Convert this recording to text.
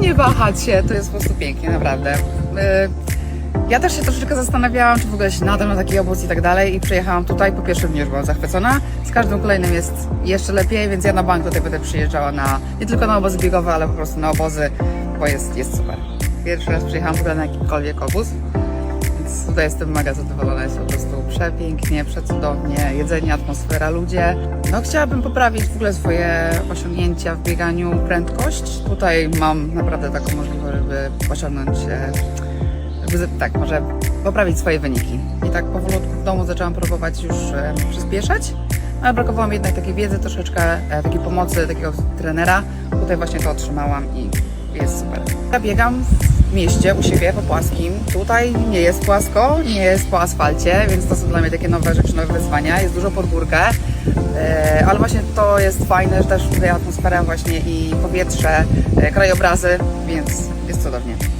nie wahać się, to jest po prostu pięknie, naprawdę. Y, Ja też się troszeczkę zastanawiałam, czy w ogóle się nadal na taki obóz i tak dalej i przyjechałam tutaj, po pierwszym dniu już byłam zachwycona, z każdym kolejnym jest jeszcze lepiej, więc ja na bank tutaj będę przyjeżdżała na, nie tylko na obozy biegowe, ale po prostu na obozy, bo jest, jest super. Pierwszy raz przyjechałam w ogóle na jakikolwiek obóz, więc tutaj jestem mega zadowolona, jest po prostu przepięknie, przecudownie, jedzenie, atmosfera, ludzie. No chciałabym poprawić w ogóle swoje osiągnięcia w bieganiu, prędkość. Tutaj mam naprawdę taką możliwość, żeby osiągnąć, e, żeby, tak, może poprawić swoje wyniki. I tak powolutku w domu zaczęłam próbować już e, przyspieszać, ale brakowało mi jednak takiej wiedzy, troszeczkę e, takiej pomocy, takiego trenera. Tutaj właśnie to otrzymałam i jest super. Ja biegam w mieście u siebie po płaskim. Tutaj nie jest płasko, nie jest po asfalcie, więc to są dla mnie takie nowe rzeczy, nowe wyzwania. Jest dużo pod górkę, e, ale właśnie to jest fajne, że też tutaj atmosfera właśnie i powietrze, e, krajobrazy, więc jest cudownie.